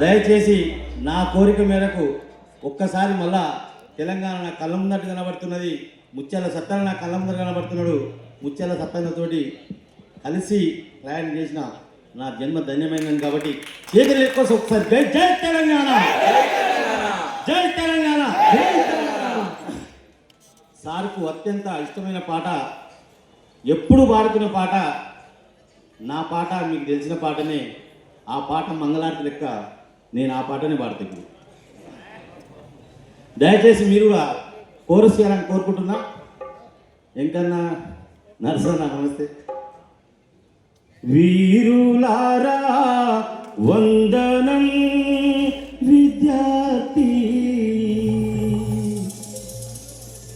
దయచేసి నా కోరిక మేరకు ఒక్కసారి మళ్ళా తెలంగాణ నా కళ్ళ ముందట కనబడుతున్నది ముత్యాల సత్తాన నా కళ్ళ ముందర కనబడుతున్నాడు ముత్యాల సత్తానతోటి కలిసి ప్రయాణం చేసిన నా జన్మ ధన్యమైనది కాబట్టి చేతులు ఎక్కువ ఒకసారి. జై జై తెలంగాణ! జై తెలంగాణ! సార్కు అత్యంత ఇష్టమైన పాట ఎప్పుడు పాడుతున్న పాట నా పాట మీకు తెలిసిన పాటనే ఆ పాట మంగళార్తి లెక్క నేను ఆ పాటనే పాడుతాను దయచేసి మీరు కూడా కోరస్ చేయాలని కోరుకుంటున్నా. ఎంకన్నా నరసన్న నమస్తే. వీరులారా వందనం విద్యార్థి.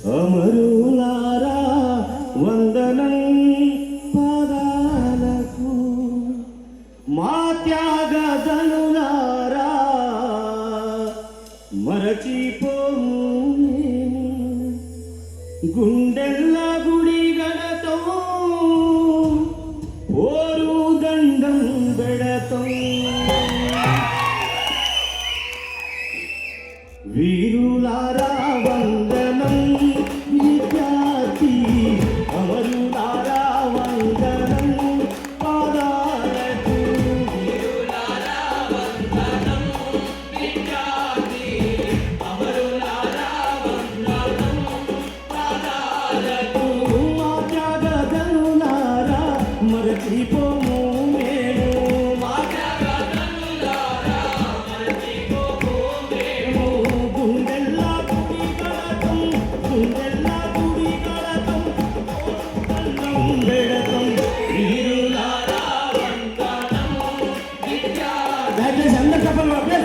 అమరులారా వందనం పదాలకు. మా త్యాగదనులారా మరచిపోము గుండెల్ల గుడి గడతో ఓరు దండం బెడతో వీరులారా தயவுசெய்து சந்தர்ப்பம் அப்படியே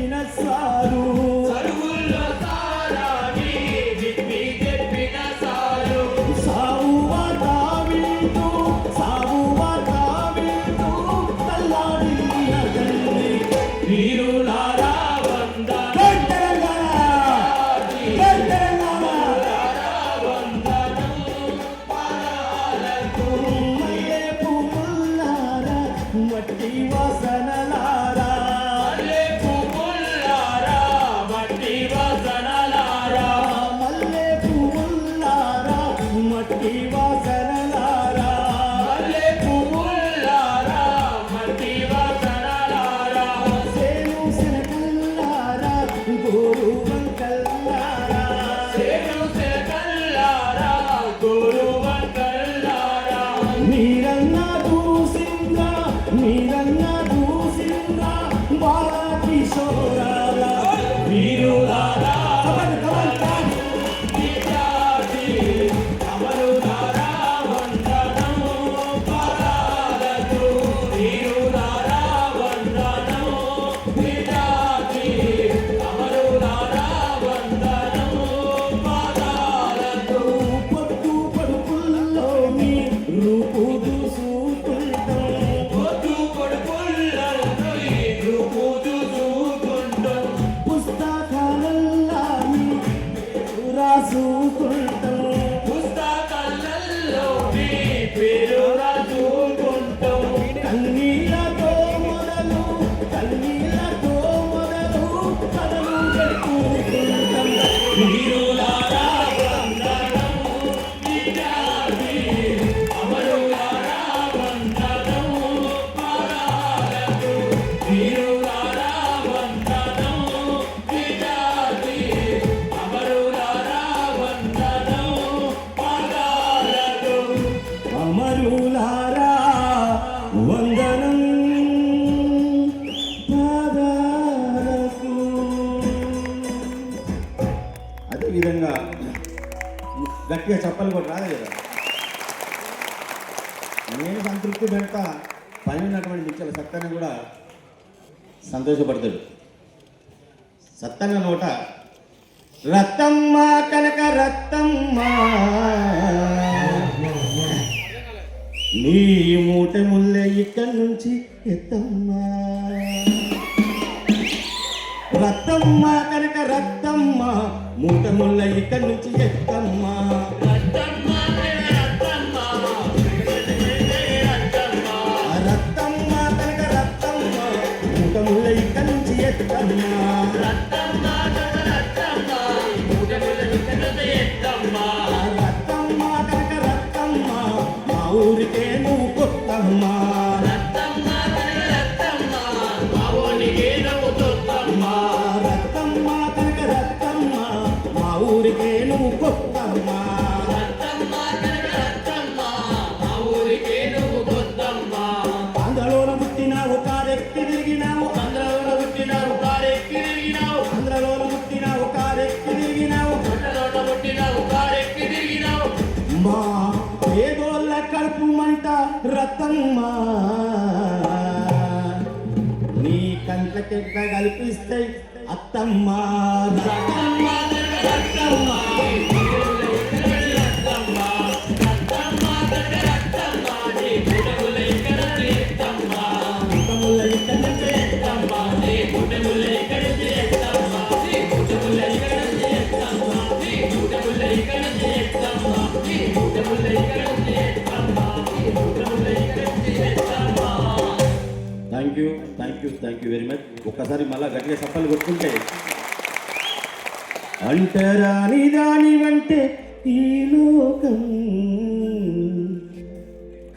ದಿನ ಸಾರು గట్టిగా చప్పలు కూడా రాలేదు కదా. నేను సంతృప్తి పెడతా పని ఉన్నటువంటి ముచ్చల కూడా సంతోషపడతాడు. సత్తన్న నోట రత్తమ్మ కనక రత్తమ్మ నీ మూట ముల్లె ఇక్కడి నుంచి ఎత్తమ్మా. రత్తమ్మ కనక రత్తమ్మ మూట ముల్ల ఇక్కడి నుంచి ఎత్తమ్మా. రత్తమ్మ కనక రత్తమ్మ. మూట ముల్ల ఇక్కడి నుంచి ఎత్తమ్మా. రతమ్మ నీ కంట్లకెట్ట కల్పిస్తాయి అత్తమ్మ. థ్యాంక్ యూ వెరీ మచ్ ఒక్కసారి మళ్ళా గట్టిగా చప్పలు కొట్టుకుంటే. అంటరాని దాని వంటే ఈ లోకం.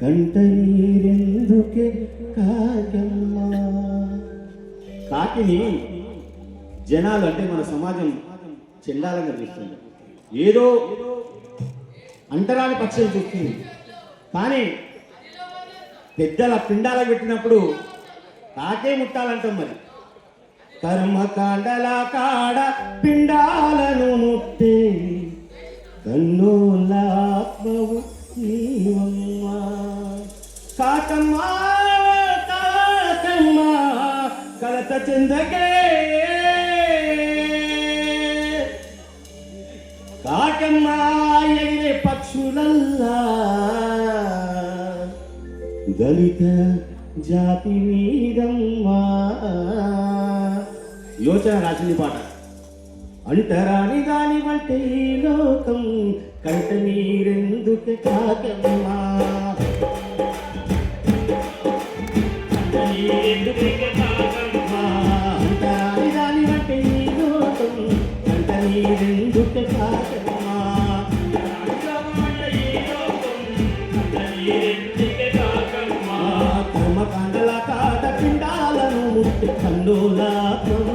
కంట నీరెందుకే కాకమ్మా? కాకిని జనాలు అంటే మన సమాజం చెండాలంగా చూస్తుంది. ఏదో అంటరాని పక్షులు చూస్తుంది. కానీ పెద్దల పిండాల పెట్టినప్పుడు నాకే ముట్టాలంటాం మరి. కర్మకాండల కాడ పిండాలను ముట్టే కన్నులాత్మవు నీవమ్మా. కాకమ్మ కాకమ్మ కలత చెందకే. కాకమ్మ ఎగిరే పక్షులల్లా. దళిత జాతి యోచన రాసింది పాట అంటరాని దాని వంటి ఈ లోకం కంట మీరెందుకు కాకమ్మా? కంట అంటరాని దాని ఈ లోకం కంట కాకమ్మా? కర్మకాండల కాట పిండాలను కన్నులా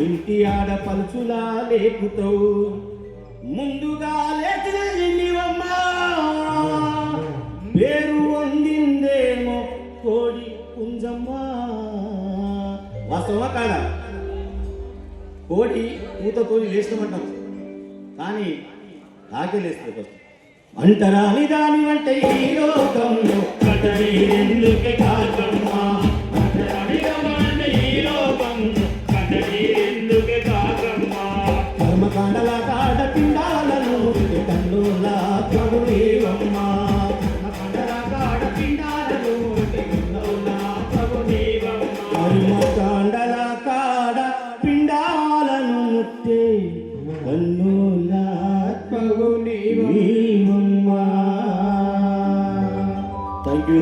ఇంటి ఆడ పలుచులా లేపుతావు. ముందుగా లేచివమ్మా పేరు వందిందేమో కోడి పుంజమ్మా. వాస్తవమా కాదా? కోడి పూతతోని లేస్తామంటాం. కానీ తాకే లేస్తుంది ఫస్ట్. అంటరాని దాని అంటే ఈ లోకంలో కటరి ఎందుకే కాదమ్మా